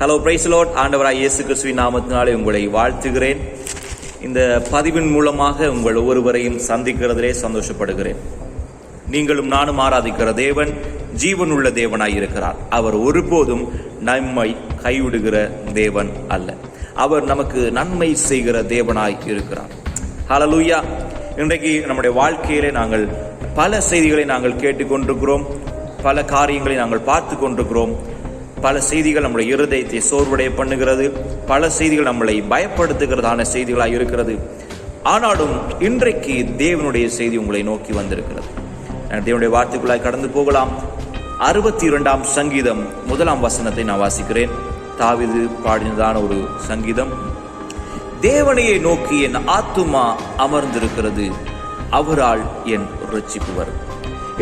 Hello பிரைஸ்லோட் ஆண்டவராய் இயேசு கிறிஸ்துவின் நாமத்தினாலே உங்களை வாழ்த்துகிறேன். இந்த பதிவின் மூலமாக உங்கள் ஒவ்வொருவரையும் சந்திக்கிறதிலே சந்தோஷப்படுகிறேன். நீங்களும் நானும் ஆராதிக்கிற தேவன் ஜீவனுள்ள தேவனாய் இருக்கிறார். அவர் ஒருபோதும் நம்மை கைவிடுகிற தேவன் அல்ல. அவர் நமக்கு நன்மை செய்கிற தேவனாய் இருக்கிறார். ஹலலூயா இன்றைக்கு நம்முடைய வாழ்க்கையிலே நாங்கள் பல செய்திகளை நாங்கள் கேட்டுக்கொண்டிருக்கிறோம். பல காரியங்களை நாங்கள் பார்த்து கொண்டிருக்கிறோம் பல செய்திகள் நம்முடைய இருதயத்தை சோர்வடைய பண்ணுகிறது. பல செய்திகள் நம்மளை பயப்படுத்துகிறதான செய்திகளாக இருக்கிறது. ஆனாலும் இன்றைக்கு தேவனுடைய செய்தி உங்களை நோக்கி வந்திருக்கிறது. தேவனுடைய வார்த்தைக்குள்ளாய் கடந்து போகலாம். அறுபத்தி இரண்டாம் சங்கீதம் முதலாம் வசனத்தை நான் வாசிக்கிறேன். தாவிது பாடினதான ஒரு சங்கீதம். தேவனையை நோக்கி என் ஆத்துமா அமர்ந்திருக்கிறது. அவரால் என் ரட்சிப்பு வரும்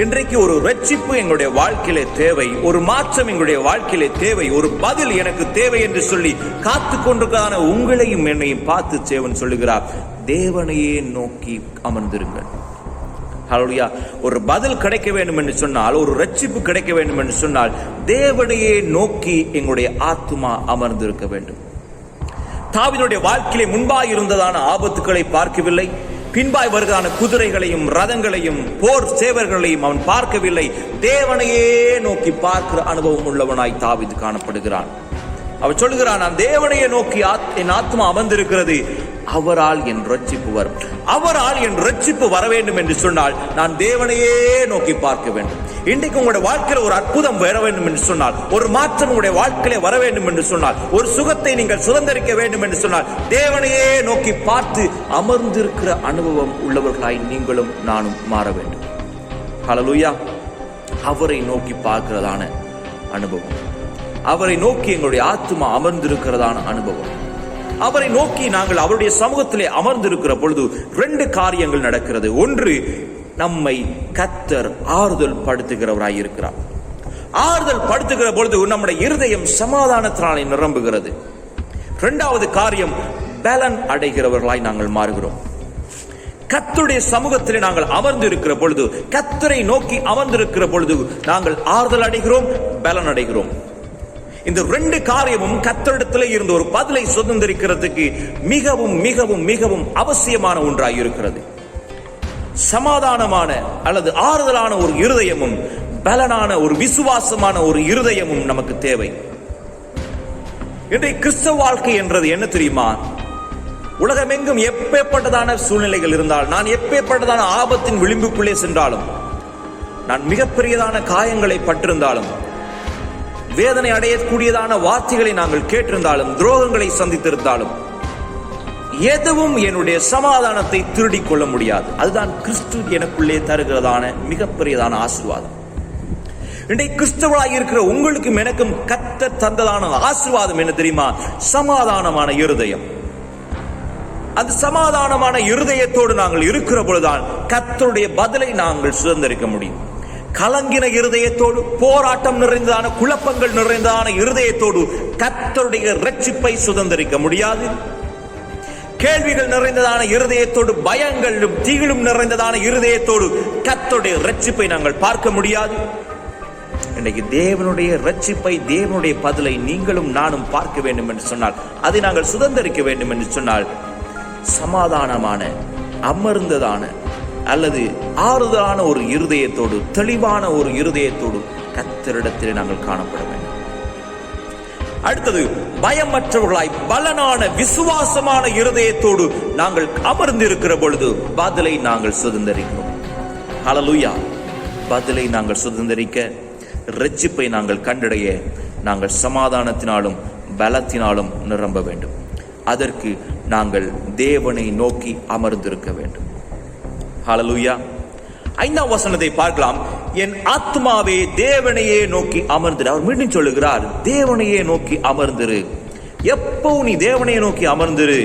இன்றைக்கு ஒரு ரட்சிப்பு எங்களுடைய வாழ்க்கையிலே தேவை ஒரு மாற்றம் எங்களுடைய வாழ்க்கையிலே தேவை ஒரு பதில் எனக்கு தேவை என்று சொல்லி காத்து கொண்டிருக்கான உங்களையும் என்னையும் பார்த்து சேவன் சொல்லுகிறார். தேவனையே நோக்கி அமர்ந்திருங்கள். ஹலோயா ஒரு பதில் கிடைக்க வேண்டும் என்று சொன்னால் ஒரு ரட்சிப்பு கிடைக்க வேண்டும் என்று சொன்னால் தேவனையே நோக்கி எங்களுடைய ஆத்மா அமர்ந்திருக்க வேண்டும். தாவினுடைய வாழ்க்கையிலே முன்பாக இருந்ததான ஆபத்துக்களை பார்க்கவில்லை. பின்பாய் வருகிறான. குதிரைகளையும் ரதங்களையும் போர் சேவர்களையும் அவன் பார்க்கவில்லை. தேவனையே நோக்கி பார்க்கிற அனுபவம் உள்ளவனாய் தாவிது காணப்படுகிறான். அவன் சொல்லுகிறான் நான் தேவனையே நோக்கி ஆத்- என் ஆத்மா அமர்ந்திருக்கிறது. அவரால் என் ரட்சிப்பு வரும். அவரால் என் ரட்சிப்பு வர வேண்டும் என்று சொன்னால் நான் தேவனையே நோக்கி பார்க்க வேண்டும். இன்றைக்கு உங்களுடைய வாழ்க்கையில் ஒரு அற்புதம் வர வேண்டும் என்று சொன்னால் ஒரு மாற்றம் உங்களுடைய வாழ்க்கையில வர வேண்டும் என்று சொன்னால் ஒரு சுகத்தை நீங்கள் சுதந்திரிக்க வேண்டும் என்று சொன்னால் தேவனையே நோக்கி பார்த்து அமர்ந்திருக்கிற அனுபவம் உள்ளவர்களாய் நீங்களும் நானும் மாற வேண்டும். ஹலலூயா அவரை நோக்கி பார்க்கிறதான அனுபவம். அவரை நோக்கி எங்களுடைய ஆத்துமா அமர்ந்திருக்கிறதான அனுபவம். அவரை நோக்கி நாங்கள் அவருடைய சமூகத்திலே அமர்ந்திருக்கிற பொழுது ரெண்டு காரியங்கள் நடக்கிறது. ஒன்று நம்மை கத்தர் ஆறுதல் படுத்துகிறவராய் இருக்கிறார் ஆறுதல் படுத்துகிற பொழுது நம்முடைய இருதயம் சமாதானத்தினாலே நிரம்புகிறது. இரண்டாவது காரியம் பலன் அடைகிறவர்களாய் நாங்கள் மாறுகிறோம். கத்தருடைய சமூகத்திலே நாங்கள் அமர்ந்து இருக்கிற பொழுது கத்தரை நோக்கி அமர்ந்திருக்கிற பொழுது நாங்கள் ஆறுதல் அடைகிறோம் பலன் அடைகிறோம். இந்த ரெண்டு காரியமும் கத்தரிடத்தில் இருந்த ஒரு பதிலை சுதந்திரிக்கிறதுக்கு மிகவும் மிகவும் மிகவும் அவசியமான ஒன்றாய் இருக்கிறது சமாதானமான அல்லது ஆறுதலான ஒரு இருதயமும் பலனான ஒரு விசுவாசமான ஒரு இருதயமும் நமக்கு தேவை. இன்றைய கிறிஸ்தவ வாழ்க்கை என்றது என்ன தெரியுமா? உலகமெங்கும் எப்பேற்பட்டதான சூழ்நிலைகள் இருந்தால் நான் எப்பேற்பட்டதான ஆபத்தின் விளிம்புக்குள்ளே சென்றாலும் நான் மிகப்பெரியதான காயங்களை பட்டிருந்தாலும் வேதனை அடையக்கூடியதான வார்த்தைகளை நாங்கள் கேட்டிருந்தாலும் துரோகங்களை சந்தித்திருந்தாலும் எதுவும் என்னுடைய சமாதானத்தை திருடிக் கொள்ள முடியாது. அதுதான் கிறிஸ்து எனக்குள்ளே தருகிறதான மிகப்பெரியதான ஆசீர்வாதம். இன்றைக்கு கிறிஸ்தவராய் இருக்கிற உங்களுக்கும் எனக்கும் கத்த தந்ததான ஆசீர்வாதம் என்ன தெரியுமா? சமாதானமான இருதயம். அந்த சமாதானமான இருதயத்தோடு நாங்கள் இருக்கிற பொழுதுதான் கத்தருடைய பதிலை நாங்கள் சுதந்திரிக்க முடியும். கலங்கின இருதயத்தோடு போராட்டம் நிறைந்ததான குழப்பங்கள் நிறைந்ததான இருதயத்தோடு கத்தருடைய ரட்சிப்பை சுதந்திரிக்க முடியாது. கேள்விகள் நிறைந்ததான இருதயத்தோடு பயங்களும் தீகளும் நிறைந்ததான இருதயத்தோடு கத்தருடைய ரட்சிப்பை நாங்கள் பார்க்க முடியாது. இன்றைக்கு தேவனுடைய ரட்சிப்பை தேவனுடைய பதிலை நீங்களும் நானும் பார்க்க வேண்டும் என்று சொன்னால் அதை நாங்கள் சுதந்திரிக்க வேண்டும் என்று சொன்னால் சமாதானமான அமர்ந்ததான அல்லது ஆறுதலான ஒரு இருதயத்தோடு தெளிவான ஒரு இருதயத்தோடு கத்தரிடத்தில் நாங்கள் காணப்பட வேண்டும். அடுத்தது பயமற்றவர்களாய் பலனான விசுவாசமான இருதயத்தோடு நாங்கள் அமர்ந்திருக்கிற பொழுது பதிலை நாங்கள் சுதந்திரிக்கிறோம். அலலுயா பதிலை நாங்கள் சுதந்திரிக்க ரட்சிப்பை நாங்கள் கண்டடைய நாங்கள் சமாதானத்தினாலும் பலத்தினாலும் நிரம்ப வேண்டும். அதற்கு நாங்கள் தேவனை நோக்கி அமர்ந்திருக்க வேண்டும். ஹாலலூயா ஐந்தாம் வசனத்தை பார்க்கலாம். என் ஆத்மாவே தேவனையே நோக்கி அமர்ந்திரு. அவர் மீண்டும் சொல்லுகிறார் தேவனையே நோக்கி அமர்ந்திரு. எப்போ நீ தேவனையே நோக்கி அமர்ந்திரு?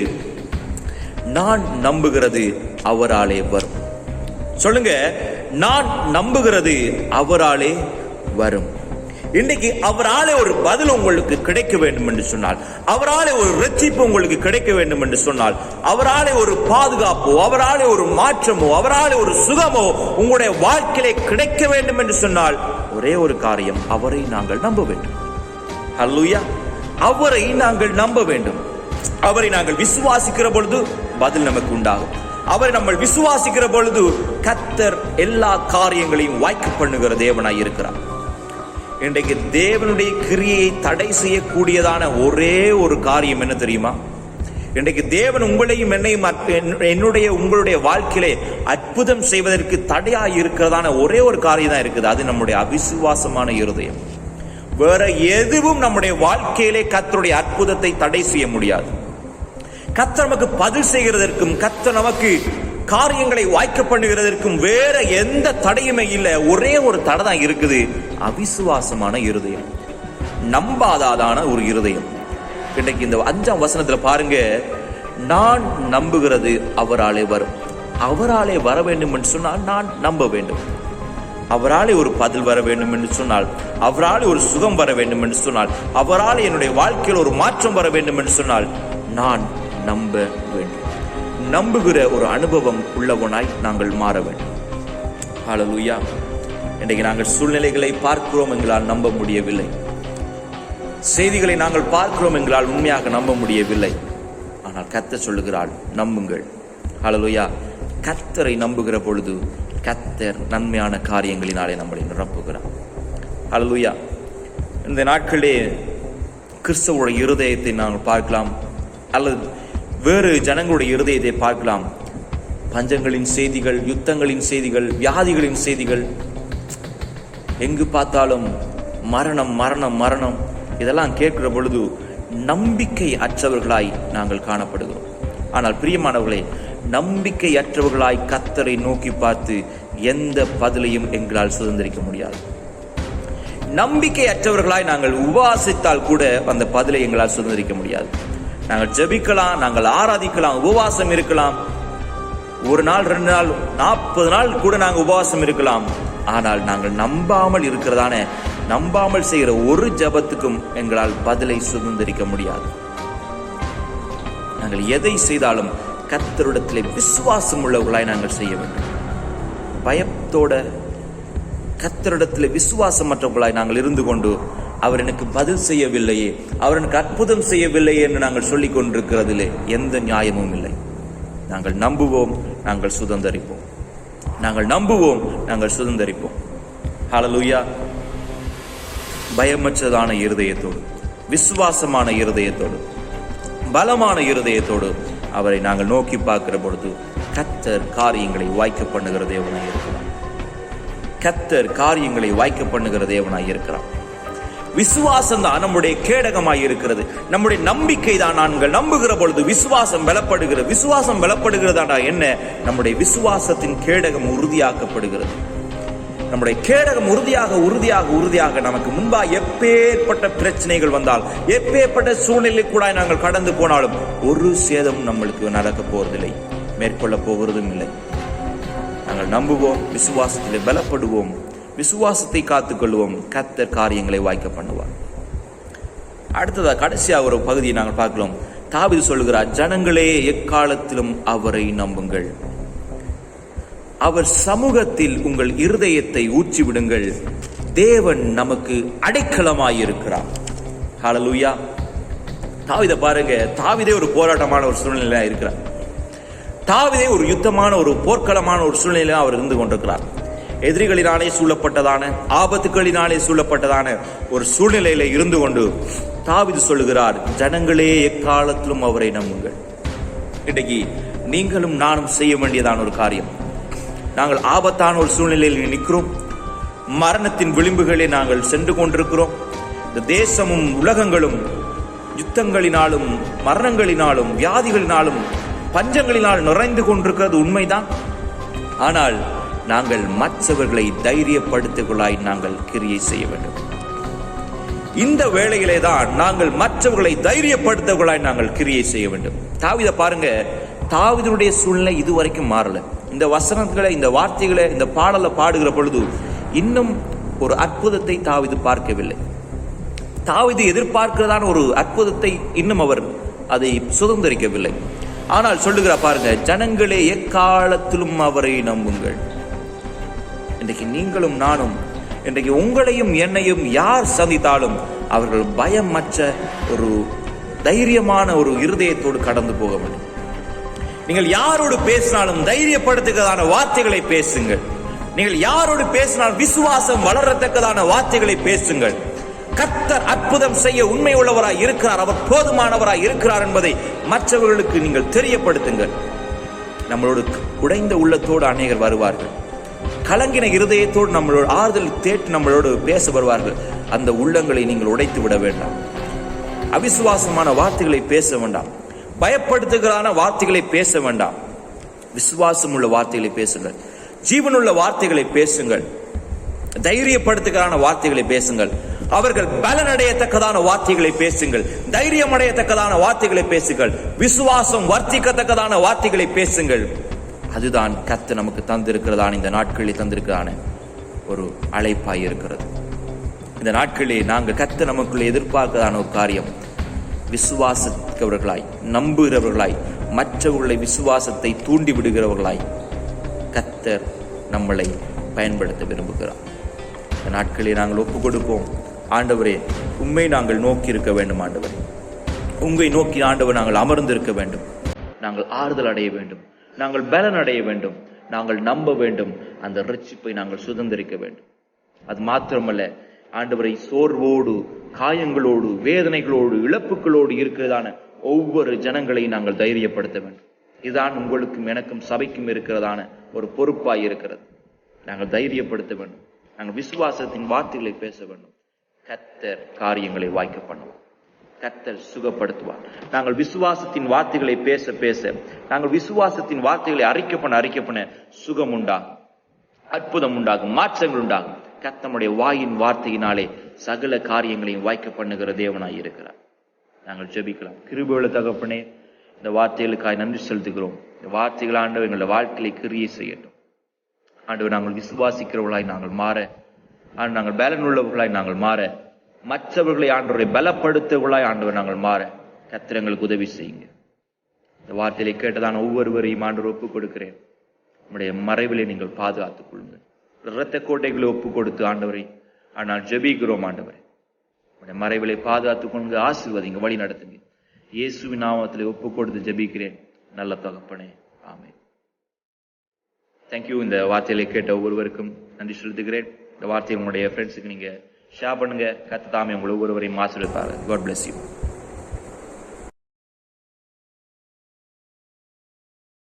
நான் நம்புகிறது அவராலே வரும். சொல்லுங்க நான் நம்புகிறது அவராலே வரும். இன்னைக்கு அவராலே ஒரு பதில் உங்களுக்கு கிடைக்க வேண்டும் என்று சொன்னால் அவராலே ஒரு ரட்சிப்பு உங்களுக்கு கிடைக்க வேண்டும் என்று சொன்னால் அவராலே ஒரு பாதுகாப்போ அவராலே ஒரு மாற்றமோ அவராலே ஒரு சுகமோ உங்களுடைய வாழ்க்கையிலே கிடைக்க வேண்டும் என்று சொன்னால் ஒரே ஒரு காரியம் அவரை நாங்கள் நம்ப வேண்டும். ஹல்லுயா! அவரை நாங்கள் நம்ப வேண்டும். அவரை நாங்கள் விசுவாசிக்கிற பொழுது பதில் நமக்கு உண்டாகும். அவரை நம்ம விசுவாசிக்கிற பொழுது கத்தர் எல்லா காரியங்களையும் வாய்க்க பண்ணுகிற தேவனாய் இருக்கிறார். இன்றைக்கு தேவனுடைய கிரியையை தடை செய்யக்கூடியதான ஒரே ஒரு காரியம் என்ன தெரியுமா? இன்றைக்கு தேவன் உங்களையும் என்னையும் என்னுடைய உங்களுடைய வாழ்க்கையிலே அற்புதம் செய்வதற்கு தடையாக இருக்கிறதான ஒரே ஒரு காரியம் தான் இருக்குது. அது நம்முடைய அவிசுவாசமான இருதயம். வேற எதுவும் நம்முடைய வாழ்க்கையிலே கத்தருடைய அற்புதத்தை தடை செய்ய முடியாது. கத்தர் நமக்கு பதில் செய்கிறதற்கும் கத்தர் நமக்கு காரியங்களை வாய்க்க பண்ணுகிறதற்கும் வேற எந்த தடையுமே இல்லை. ஒரே ஒரு தடை தான் இருக்குது. அவிசுவாசமான இருதயம். நம்பாதாதான ஒரு இருதயம். இன்றைக்கு இந்த அஞ்சாம் வசனத்தில் பாருங்க. நான் நம்புகிறது அவராலே வரும். அவராலே வர வேண்டும் என்று சொன்னால் நான் நம்ப வேண்டும். அவராலே ஒரு பதில் வர வேண்டும் என்று சொன்னால் அவராலே ஒரு சுகம் வர வேண்டும் என்று சொன்னால் அவராலே என்னுடைய வாழ்க்கையில் ஒரு மாற்றம் வர வேண்டும் என்று சொன்னால் நான் நம்ப வேண்டும். நம்புகிற ஒரு அனுபவம் உள்ளவனாய் நாங்கள் மாற வேண்டும். ஹalleluya. இன்றைக்கு நாங்கள் சூழ்நிலைகளை பார்க்கிறோம் எங்களால் நம்ப முடியவில்லை. செய்திகளை நாங்கள் பார்க்கிறோம் எங்களால் உண்மையாக நம்ப முடியவில்லை. ஆனால் கத்த சொல்லுகிறாள் நம்புங்கள். ஹலலுயா கத்தரை நம்புகிற பொழுது கத்தர் நன்மையான காரியங்களினாலே நம்மளை நிரப்புகிறார். ஹலலுயா இந்த நாட்களிலே கிறிஸ்தவோட இருதயத்தை நாங்கள் பார்க்கலாம். அல்லது வேறு ஜனங்களுடைய இருதயத்தை பார்க்கலாம். பஞ்சங்களின் செய்திகள் யுத்தங்களின் செய்திகள் வியாதிகளின் செய்திகள். எங்கு பார்த்தாலும் மரணம் மரணம் மரணம். இதெல்லாம் கேட்கிற பொழுது நம்பிக்கை அற்றவர்களாய் நாங்கள் காணப்படுகிறோம். ஆனால் பிரியமானவர்களே நம்பிக்கை அற்றவர்களாய் கத்தரை நோக்கி பார்த்து எந்த பதிலையும் எங்களால் சுதந்திரிக்க முடியாது. நம்பிக்கை அற்றவர்களாய் நாங்கள் உபாசித்தால் கூட அந்த பதிலை எங்களால் சுதந்திரிக்க முடியாது. நாங்கள் ஜெபிக்கலாம் நாங்கள் ஆராதிக்கலாம் உபவாசம் இருக்கலாம். ஒரு நாள் ரெண்டு நாள் நாற்பது நாள் கூட நாங்கள் உபவாசம் இருக்கலாம். ஆனால் நாங்கள் நம்பாமல் இருக்கிறதான? நம்பாமல் செய்கிற ஒரு ஜபத்துக்கும் எங்களால் பதிலை சுதந்திரிக்க முடியாது. நாங்கள் எதை செய்தாலும் கத்தரிடத்தில் விசுவாசம் உள்ளவர்களாய் நாங்கள் செய்ய வேண்டும். பயத்தோட கத்தரிடத்தில் விசுவாசமற்றவர்களாய் நாங்கள் இருந்து கொண்டு அவர் எனக்கு பதில் செய்யவில்லையே. அவர் எனக்கு அற்புதம் செய்யவில்லையே என்று நாங்கள் சொல்லிக் கொண்டிருக்கிறதிலே எந்த நியாயமும் இல்லை. நாங்கள் நம்புவோம் நாங்கள் சுதந்தரிப்போம். நாங்கள் நம்புவோம் நாங்கள் சுதந்தரிப்போம். ஹalleluya பயமற்றதான இருதயத்தோடு விசுவாசமான இருதயத்தோடு பலமான இருதயத்தோடு அவரை நாங்கள் நோக்கி பார்க்கிற பொழுது கத்தர் காரியங்களை வாய்க்க பண்ணுகிற தேவனாய் இருக்கிறார். கத்தர் காரியங்களை வாய்க்க பண்ணுகிற தேவனாய் இருக்கிறார். விசுவாசம் தான் நம்முடைய கேடகமாய் இருக்கிறது நம்முடைய நம்பிக்கை தான் நாங்கள் நம்புகிற பொழுது விசுவாசம் பலப்படுகிறது. விசுவாசம் பலப்படுகிறதாடா என்ன? நம்முடைய விசுவாசத்தின் கேடகம் உறுதியாக்கப்படுகிறது. நம்முடைய கேடகம் உறுதியாக உறுதியாக உறுதியாக நமக்கு முன்பா எப்பேற்பட்ட பிரச்சனைகள் வந்தால் எப்பேற்பட்ட சூழ்நிலை கூட நாங்கள் கடந்து போனாலும் ஒரு சேதம் நம்மளுக்கு நடக்க போவதில்லை மேற்கொள்ள போகிறதும் இல்லை. நாங்கள் நம்புவோம் விசுவாசத்தில் பலப்படுவோம். விசுவாசத்தை காத்துக்கொள்வோம் கத்தர் காரியங்களை வாய்க்க பண்ணுவார். அடுத்ததா கடைசியா ஒரு பகுதியை நாங்கள் பார்க்கலாம். தாவீது சொல்கிறார் ஜனங்களே எக்காலத்திலும் அவரை நம்புங்கள். அவர் சமூகத்தில் உங்கள் இருதயத்தை ஊற்றி விடுங்கள் தேவன் நமக்கு அடைக்கலமாயிருக்கிறார். ஹலலூயா தாவிதை பாருங்க தாவிதே ஒரு போராட்டமான ஒரு சூழ்நிலையா இருக்கிறார். தாவிதே ஒரு யுத்தமான ஒரு போர்க்களமான ஒரு சூழ்நிலையில அவர் இருந்து கொண்டிருக்கிறார். எதிரிகளினாலே சூழப்பட்டதான ஆபத்துகளினாலே சூழப்பட்டதான ஒரு சூழ்நிலையில இருந்து கொண்டு தாவிது சொல்லுகிறார் ஜனங்களே எக்காலத்திலும் அவரை நம்புங்கள். இன்றைக்கு நீங்களும் நானும் செய்ய வேண்டியதான ஒரு காரியம். நாங்கள் ஆபத்தான ஒரு சூழ்நிலையில் நிற்கிறோம். மரணத்தின் விளிம்புகளே நாங்கள் சென்று கொண்டிருக்கிறோம். இந்த தேசமும் உலகங்களும் யுத்தங்களினாலும் மரணங்களினாலும் வியாதிகளினாலும் பஞ்சங்களினால் நிறைந்து கொண்டிருக்கிறது உண்மைதான். ஆனால் நாங்கள் மற்றவர்களை தைரியப்படுத்துகளாய் நாங்கள் கிரியை செய்ய வேண்டும். இந்த வேளையிலே தான் நாங்கள் மற்றவர்களை தைரியப்படுத்தவர்களாய் நாங்கள் கிரியை செய்ய வேண்டும். தாவித பாருங்க தாவிதனுடைய சூழ்நிலை இதுவரைக்கும் மாறல. இந்த வசனங்களை இந்த வார்த்தைகளை இந்த பாடலை பாடுகிற பொழுது இன்னும் ஒரு அற்புதத்தை தாவிது பார்க்கவில்லை. தாவிது எதிர்பார்க்கிறதான ஒரு அற்புதத்தை இன்னும் அவர் அதை சுதந்திரிக்கவில்லை. ஆனால் சொல்லுகிறா பாருங்க ஜனங்களே எக்காலத்திலும் அவரை நம்புங்கள். இன்றைக்கு நீங்களும் நானும் இன்றைக்கு உங்களையும் என்னையும் யார் சந்தித்தாலும் அவர்கள் பயமற்ற ஒரு தைரியமான ஒரு இருதயத்தோடு கடந்து போக வேண்டும். நீங்கள் யாரோடு பேசினாலும் தைரியப்படுத்துகிறதான வார்த்தைகளை பேசுங்கள். நீங்கள் யாரோடு பேசினால் விசுவாசம் வளரத்தக்கதான வார்த்தைகளை பேசுங்கள். கத்தர் அற்புதம் செய்ய உண்மை உள்ளவராய் இருக்கிறார் அவர் போதுமானவராய் இருக்கிறார் என்பதை மற்றவர்களுக்கு நீங்கள் தெரியப்படுத்துங்கள். நம்மளோடு உடைந்த உள்ளத்தோடு அநேகர் வருவார்கள். கலங்கின இருதயத்தோடு நம்மளோட ஆறுதல் தேட்டு நம்மளோடு பேச வருவார்கள். அந்த உள்ளங்களை நீங்கள் உடைத்து விட வேண்டாம். அவிசுவாசமான வார்த்தைகளை பேச வேண்டாம். பயப்படுத்துகிறான வார்த்தைகளை பேச வேண்டாம். விசுவாசம் உள்ள வார்த்தைகளை பேசுங்கள். ஜீவனுள்ள வார்த்தைகளை பேசுங்கள். தைரியப்படுத்துகிறான வார்த்தைகளை பேசுங்கள். அவர்கள் பலனடையத்தக்கதான வார்த்தைகளை பேசுங்கள். தைரியம் அடையத்தக்கதான வார்த்தைகளை பேசுங்கள். விசுவாசம் வர்த்திக்கத்தக்கதான வார்த்தைகளை பேசுங்கள். அதுதான் கத்து நமக்கு தந்திருக்கிறதான இந்த நாட்களில் தந்திருக்கிறதான ஒரு அழைப்பாய் இருக்கிறது. இந்த நாட்களில் நாங்கள் கத்து நமக்குள்ள எதிர்பார்க்கிறதான ஒரு காரியம் விசுவாசிக்கிறவர்களாய் நம்புகிறவர்களாய் மற்றவர்களை விசுவாசத்தை தூண்டி விடுகிறவர்களாய் கத்தர் நம்மளை பயன்படுத்த விரும்புகிறார். இந்த நாட்களில் நாங்கள் ஒப்பு கொடுப்போம் ஆண்டவரே உண்மை நாங்கள் நோக்கி இருக்க வேண்டும் ஆண்டவரே. உண்மை நோக்கி ஆண்டவர் நாங்கள் அமர்ந்திருக்க வேண்டும். நாங்கள் ஆறுதல் அடைய வேண்டும். நாங்கள் பலன் அடைய வேண்டும். நாங்கள் நம்ப வேண்டும். அந்த ரட்சிப்பை நாங்கள் சுதந்திரிக்க வேண்டும். அது மாத்திரமல்ல ஆண்டவரை சோர்வோடு காயங்களோடு வேதனைகளோடு இழப்புகளோடு இருக்கிறதான ஒவ்வொரு ஜனங்களையும் நாங்கள் தைரியப்படுத்த வேண்டும். இதுதான் உங்களுக்கும் எனக்கும் சபைக்கும் இருக்கிறதான ஒரு பொறுப்பாய் இருக்கிறது. நாங்கள் தைரியப்படுத்த வேண்டும். நாங்கள் விசுவாசத்தின் வார்த்தைகளை பேச வேண்டும். கத்தர் காரியங்களை வாய்க்க பண்ணுவோம். கத்தர் சுகப்படுத்துவார். நாங்கள் விசுவாசத்தின் வார்த்தைகளை பேச பேச நாங்கள் விசுவாசத்தின் வார்த்தைகளை அறிக்கை பண்ண அறிக்கை பண்ண சுகம் உண்டாகும். அற்புதம் உண்டாகும். மாற்றங்கள் உண்டாகும். கத்தமுடைய வாயின் வார்த்தையினாலே சகல காரியங்களையும் வாய்க்க பண்ணுகிற தேவனாய் இருக்கிறார். நாங்கள் ஜெபிக்கலாம். கிருபையுள்ள தகப்பனே இந்த வார்த்தைகளுக்காய் நன்றி செலுத்துகிறோம். இந்த வார்த்தைகள் ஆண்டவர் எங்களுடைய வாழ்க்கையை கிரியை செய்யட்டும். ஆண்டவர் நாங்கள் விசுவாசிக்கிறவர்களாய் நாங்கள் மாற ஆண்டு நாங்கள் பேலன் உள்ளவர்களாய் நாங்கள் மாற மற்றவர்களை ஆண்டவரை பலப்படுத்தவர்களாய் ஆண்டவர் நாங்கள் மாற கத்திரங்களுக்கு உதவி செய்யுங்க. இந்த வார்த்தையை கேட்டதான் ஒவ்வொருவரையும் ஆண்டவர் ஒப்புக் கொடுக்கிறேன் நம்முடைய மறைவிலை நீங்கள் பாதுகாத்துக் கொள்ளுங்கள். இரத்த கோட்டைகளை ஒப்பு கொடுத்து ஆண்டவரை ஆனால் ஜெபிக்கிறோம் ஆண்டவரை. நம்முடைய மறைவிலை பாதுகாத்துக் கொண்டு ஆசீர்வதிங்க வழி நடத்துங்க. இயேசுவின் நாமத்தில் ஒப்புக் கொடுத்து ஜெபிக்கிறேன். நல்ல தகப்பனே ஆமே தேங்க்யூ இந்த வார்த்தைகளை கேட்ட ஒவ்வொருவருக்கும் நன்றி செலுத்துகிறேன். இந்த வார்த்தையை உங்களுடைய ஃப்ரெண்ட்ஸுக்கு நீங்கள் ஷேர் பண்ணுங்க. கத்து தாமே உங்களை ஒவ்வொருவரையும் ஆசீர்வதிப்பாரு காட் பிளஸ் யூ